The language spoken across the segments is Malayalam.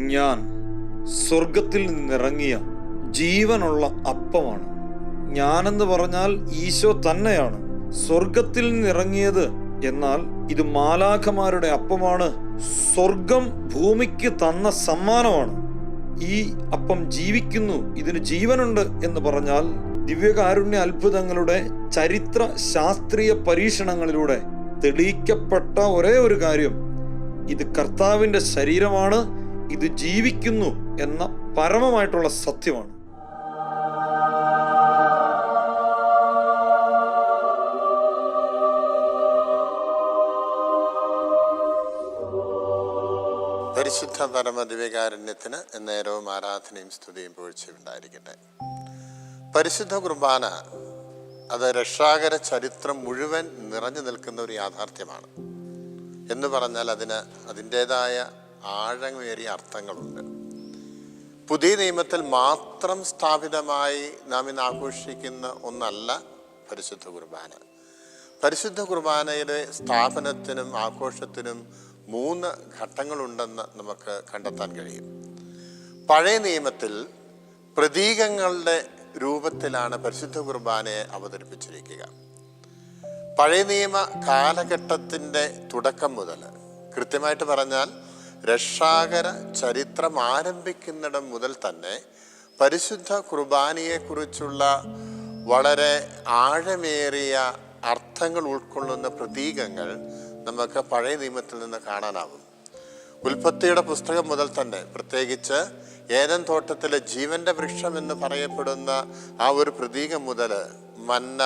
ഞാൻ സ്വർഗത്തിൽ നിന്നിറങ്ങിയ ജീവനുള്ള അപ്പമാണ്. ഞാനെന്ന് പറഞ്ഞാൽ ഈശോ തന്നെയാണ്. സ്വർഗത്തിൽ നിന്നിറങ്ങിയത് എന്നാൽ ഇത് മാലാഖമാരുടെ അപ്പമാണ്. സ്വർഗം ഭൂമിക്ക് തന്ന സമ്മാനമാണ്. ഈ അപ്പം ജീവിക്കുന്നു ഇതിന് ജീവനുണ്ട് എന്ന് പറഞ്ഞാൽ ദിവ്യകാരുണ്യ അത്ഭുതങ്ങളുടെ ചരിത്ര ശാസ്ത്രീയ പരീക്ഷണങ്ങളിലൂടെ തെളിയിക്കപ്പെട്ട ഒരേ ഒരു കാര്യം. ഇത് കർത്താവിന്റെ ശരീരമാണ് ഇത് ജീവിക്കുന്നു എന്ന പരമമായിട്ടുള്ള സത്യമാണ്. പരിശുദ്ധ പരമ ദിവ്യകാരുണ്യത്തിന് നേരവും ആരാധനയും സ്തുതിയും പൂഴ്ചയുണ്ടായിരിക്കട്ടെ പരിശുദ്ധ കുർബാന അത് രക്ഷാകര ചരിത്രം മുഴുവൻ നിറഞ്ഞു നിൽക്കുന്ന ഒരു യാഥാർത്ഥ്യമാണ്. എന്ന് പറഞ്ഞാൽ അതിന് അതിന്റെതായ ആഴമേറിയ അർത്ഥങ്ങളുണ്ട്. പുതിയ നിയമത്തിൽ മാത്രം സ്ഥാപിതമായി നാം ഇന്ന് ആഘോഷിക്കുന്ന ഒന്നല്ല പരിശുദ്ധ കുർബാന. പരിശുദ്ധ കുർബാനയുടെ സ്ഥാപനത്തിനും ആഘോഷത്തിനും മൂന്ന് ഘട്ടങ്ങളുണ്ടെന്ന് നമുക്ക് കണ്ടെത്താൻ കഴിയും. പഴയ നിയമത്തിൽ പ്രതീകങ്ങളുടെ രൂപത്തിലാണ് പരിശുദ്ധ കുർബാനയെ അവതരിപ്പിച്ചിരിക്കുക. പഴയ നിയമ കാലഘട്ടത്തിന്റെ തുടക്കം മുതൽ കൃത്യമായിട്ട് പറഞ്ഞാൽ രക്ഷാകര ചരിത്രം ആരംഭിക്കുന്നിടം മുതൽ തന്നെ പരിശുദ്ധ കുർബാനയെക്കുറിച്ചുള്ള വളരെ ആഴമേറിയ അർത്ഥങ്ങൾ ഉൾക്കൊള്ളുന്ന പ്രതീകങ്ങൾ നമുക്ക് പഴയ നിയമത്തിൽ നിന്ന് കാണാനാവും ഉൽപ്പത്തിയുടെ പുസ്തകം മുതൽ തന്നെ പ്രത്യേകിച്ച് ഏതൻ തോട്ടത്തിലെ ജീവന്റെ വൃക്ഷം എന്ന് പറയപ്പെടുന്ന ആ ഒരു പ്രതീകം മുതൽ മന്ന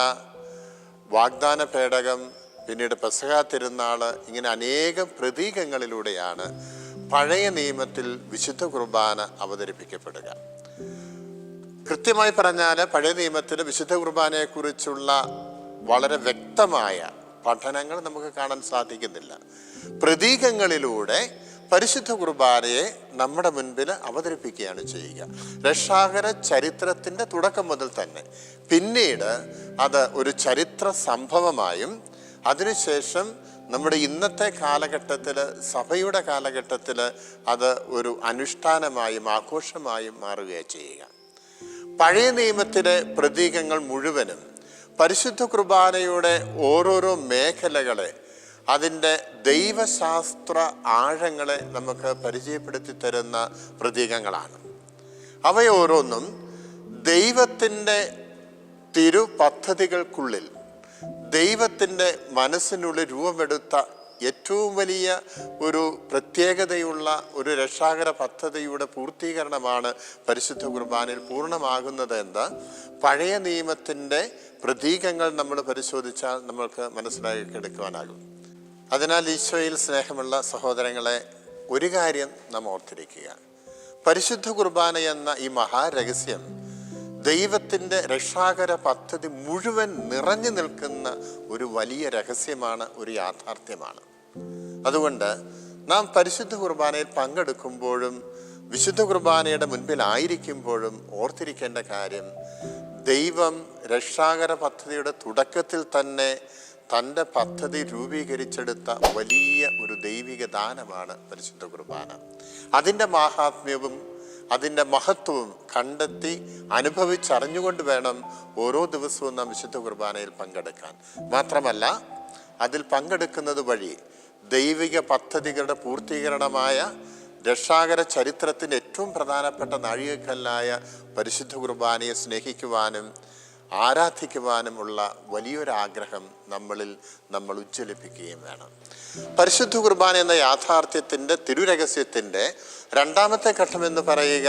വാഗ്ദാന പേടകം പിന്നീട് പെസഹ തിരുനാൾ ഇങ്ങനെ അനേകം പ്രതീകങ്ങളിലൂടെയാണ് പഴയ നിയമത്തിൽ വിശുദ്ധ കുർബാന അവതരിപ്പിക്കപ്പെടുക. കൃത്യമായി പറഞ്ഞാൽ പഴയ നിയമത്തിൽ വിശുദ്ധ കുർബാനയെക്കുറിച്ചുള്ള വളരെ വ്യക്തമായ പഠനങ്ങൾ നമുക്ക് കാണാൻ സാധിക്കുന്നില്ല. പ്രതീകങ്ങളിലൂടെ പരിശുദ്ധ കുർബാനയെ നമ്മുടെ മുൻപിൽ അവതരിപ്പിക്കുകയാണ് ചെയ്യുക. രക്ഷാകര ചരിത്രത്തിന്റെ തുടക്കം മുതൽ തന്നെ. പിന്നീട് അത് ഒരു ചരിത്ര സംഭവമായും അതിനുശേഷം നമ്മുടെ ഇന്നത്തെ കാലഘട്ടത്തിൽ സഭയുടെ കാലഘട്ടത്തിൽ അത് ഒരു അനുഷ്ഠാനമായും ആഘോഷമായും മാറുകയാണ് ചെയ്യുക. പഴയ നിയമത്തിലെ പ്രതീകങ്ങൾ മുഴുവനും പരിശുദ്ധ കുർബാനയുടെ ഓരോരോ മേഖലകളെ അതിന്റെ ദൈവശാസ്ത്ര ആഴങ്ങളെ നമുക്ക് പരിചയപ്പെടുത്തി തരുന്ന പ്രതീകങ്ങളാണ്. അവയോരോന്നും ദൈവത്തിന്റെ തിരു പദ്ധതികൾക്കുള്ളിൽ ദൈവത്തിന്റെ മനസ്സിനുള്ളിൽ രൂപമെടുത്ത ഏറ്റവും വലിയ ഒരു പ്രത്യേകതയുള്ള ഒരു രക്ഷാകര പദ്ധതിയുടെ പൂർത്തീകരണമാണ് പരിശുദ്ധ കുർബാനയിൽ പൂർണമാകുന്നത് എന്ന് പഴയ നിയമത്തിന്റെ പ്രതീകങ്ങൾ നമ്മൾ പരിശോധിച്ചാൽ നമ്മൾക്ക് മനസ്സിലാക്കിയെടുക്കുവാനാകും അതിനാൽ ഈശോയിൽ സ്നേഹമുള്ള സഹോദരങ്ങളെ ഒരു കാര്യം നാം ഓർത്തിരിക്കുക. പരിശുദ്ധ കുർബാന എന്ന ഈ മഹാരഹസ്യം ദൈവത്തിന്റെ രക്ഷാകര പദ്ധതി മുഴുവൻ നിറഞ്ഞു നിൽക്കുന്ന ഒരു വലിയ രഹസ്യമാണ് ഒരു യാഥാർത്ഥ്യമാണ്. അതുകൊണ്ട് നാം പരിശുദ്ധ കുർബാനയിൽ പങ്കെടുക്കുമ്പോഴും വിശുദ്ധ കുർബാനയുടെ മുൻപിലായിരിക്കുമ്പോഴും ഓർത്തിരിക്കേണ്ട കാര്യം ദൈവം രക്ഷാകര പദ്ധതിയുടെ തുടക്കത്തിൽ തന്നെ തന്റെ പദ്ധതി രൂപീകരിച്ചെടുത്ത വലിയ ഒരു ദൈവിക ദാനമാണ് പരിശുദ്ധ കുർബാന. അതിന്റെ മാഹാത്മ്യവും അതിന്റെ മഹത്വവും കണ്ടെത്തി അനുഭവിച്ചറിഞ്ഞുകൊണ്ട് വേണം ഓരോ ദിവസവും നാം വിശുദ്ധ കുർബാനയിൽ പങ്കെടുക്കാൻ. മാത്രമല്ല അതിൽ പങ്കെടുക്കുന്നത് വഴി ദൈവിക പദ്ധതികളുടെ പൂർത്തീകരണമായ രക്ഷാകര ചരിത്രത്തിന്റെ ഏറ്റവും പ്രധാനപ്പെട്ട നാഴികക്കല്ലായ പരിശുദ്ധ കുർബാനയെ സ്നേഹിക്കുവാനും ആരാധിക്കുവാനുമുള്ള വലിയൊരാഗ്രഹം നമ്മളിൽ നമ്മൾ ഉജ്ജ്വലിപ്പിക്കുകയും വേണം. പരിശുദ്ധ കുർബാന എന്ന യാഥാർത്ഥ്യത്തിന്റെ തിരുരഹസ്യത്തിന്റെ രണ്ടാമത്തെ ഘട്ടം എന്ന് പറയുക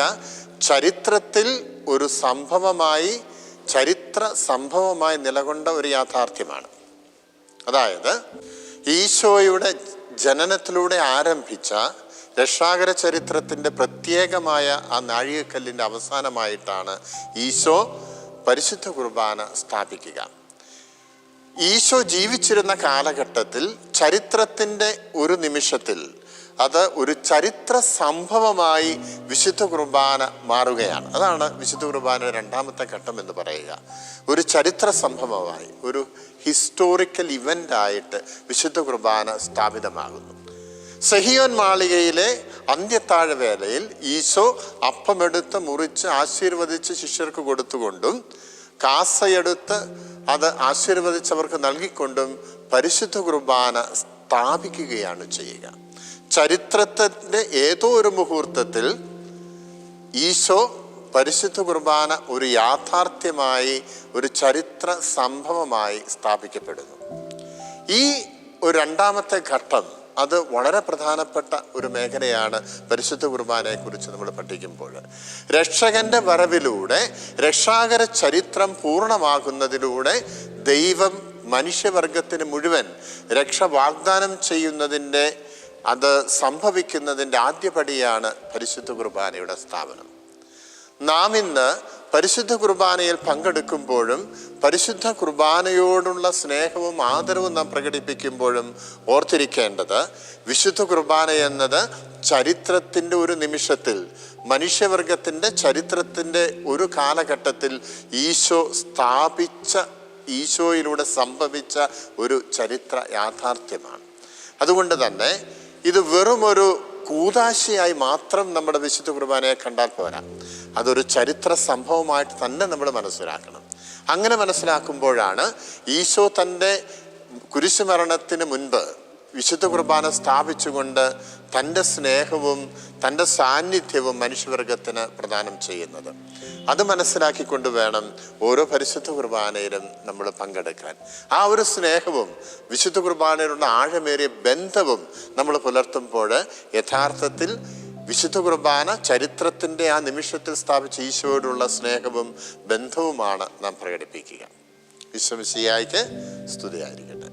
ചരിത്രത്തിൽ ഒരു സംഭവമായി ചരിത്ര സംഭവമായി നിലകൊണ്ട ഒരു യാഥാർത്ഥ്യമാണ്. അതായത് ഈശോയുടെ ജനനത്തിലൂടെ ആരംഭിച്ച രക്ഷാകര ചരിത്രത്തിന്റെ പ്രത്യേകമായ ആ നാഴികക്കല്ലിന്റെ അവസാനമായിട്ടാണ് ഈശോ പരിശുദ്ധ കുർബാന സ്ഥാപിക്കുക. ഈശോ ജീവിച്ചിരുന്ന കാലഘട്ടത്തിൽ ചരിത്രത്തിന്റെ ഒരു നിമിഷത്തിൽ അത് ഒരു ചരിത്ര സംഭവമായി വിശുദ്ധ കുർബാന മാറുകയാണ്. അതാണ് വിശുദ്ധ കുർബാനയുടെ രണ്ടാമത്തെ ഘട്ടം എന്ന് പറയുക. ഒരു ചരിത്ര സംഭവമായി ഒരു ഹിസ്റ്റോറിക്കൽ ഇവന്റ് ആയിട്ട് വിശുദ്ധ കുർബാന സ്ഥാപിതമാകുന്നു. സഹിയോൻ മാളികയിലെ അന്ത്യത്താഴ വേലയിൽ ഈശോ അപ്പമെടുത്ത് മുറിച്ച് ആശീർവദിച്ച് ശിഷ്യർക്ക് കൊടുത്തുകൊണ്ടും കാസയെടുത്ത് അത് ആശീർവദിച്ചവർക്ക് നൽകിക്കൊണ്ടും പരിശുദ്ധ കുർബാന സ്ഥാപിക്കുകയാണ് ചെയ്യുക. ചരിത്രത്തിന്റെ ഏതോ ഒരു മുഹൂർത്തത്തിൽ ഈശോ പരിശുദ്ധ കുർബാന ഒരു യാഥാർത്ഥ്യമായി ഒരു ചരിത്ര സംഭവമായി സ്ഥാപിക്കപ്പെടുന്നു. ഈ ഒരു രണ്ടാമത്തെ ഘട്ടം അത് വളരെ പ്രധാനപ്പെട്ട ഒരു മേഖലയാണ് പരിശുദ്ധ കുർബാനയെക്കുറിച്ച് നമ്മൾ പഠിക്കുമ്പോൾ. രക്ഷകന്റെ വരവിലൂടെ രക്ഷാകര ചരിത്രം പൂർണമാകുന്നതിലൂടെ ദൈവം മനുഷ്യവർഗത്തിന് മുഴുവൻ രക്ഷ വാഗ്ദാനം ചെയ്യുന്നതിന്റെ അത് സംഭവിക്കുന്നതിന്റെ ആദ്യപടിയാണ് പരിശുദ്ധ കുർബാനയുടെ സ്ഥാപനം. നാം ഇന്ന് പരിശുദ്ധ കുർബാനയിൽ പങ്കെടുക്കുമ്പോഴും പരിശുദ്ധ കുർബാനയോടുള്ള സ്നേഹവും ആദരവും നാം പ്രകടിപ്പിക്കുമ്പോഴും ഓർത്തിരിക്കേണ്ടത് വിശുദ്ധ കുർബാന എന്നത് ചരിത്രത്തിന്റെ ഒരു നിമിഷത്തിൽ മനുഷ്യവർഗത്തിന്റെ ചരിത്രത്തിന്റെ ഒരു കാലഘട്ടത്തിൽ ഈശോ സ്ഥാപിച്ച ഈശോയിലൂടെ സംഭവിച്ച ഒരു ചരിത്ര യാഥാർത്ഥ്യമാണ്. അതുകൊണ്ട് തന്നെ ഇത് വെറുമൊരു കൂതാശയായി മാത്രം നമ്മുടെ വിശുദ്ധ കുർബാനയെ കണ്ടാൽ പോരാ. അതൊരു ചരിത്ര സംഭവമായിട്ട് തന്നെ നമ്മൾ മനസ്സിലാക്കണം. അങ്ങനെ മനസ്സിലാക്കുമ്പോഴാണ് ഈശോ തന്റെ കുരിശുമരണത്തിന് മുൻപ് വിശുദ്ധ കുർബാന സ്ഥാപിച്ചുകൊണ്ട് തന്റെ സ്നേഹവും തന്റെ സാന്നിധ്യവും മനുഷ്യവർഗത്തിന് പ്രദാനം ചെയ്യുന്നത്. അത് മനസ്സിലാക്കിക്കൊണ്ട് വേണം ഓരോ പരിശുദ്ധ കുർബാനയിലും നമ്മൾ പങ്കെടുക്കാൻ. ആ ഒരു സ്നേഹവും വിശുദ്ധ കുർബാനയിലുള്ള ആഴമേറിയ ബന്ധവും നമ്മൾ പുലർത്തുമ്പോൾ യഥാർത്ഥത്തിൽ വിശുദ്ധ കുർബാന ചരിത്രത്തിന്റെ ആ നിമിഷത്തിൽ സ്ഥാപിച്ച ഈശോയോടുള്ള സ്നേഹവും ബന്ധവുമാണ് നാം പ്രകടിപ്പിക്കുക. വിശ്വമിശിയായിക്ക് സ്തുതിയായിരിക്കട്ടെ.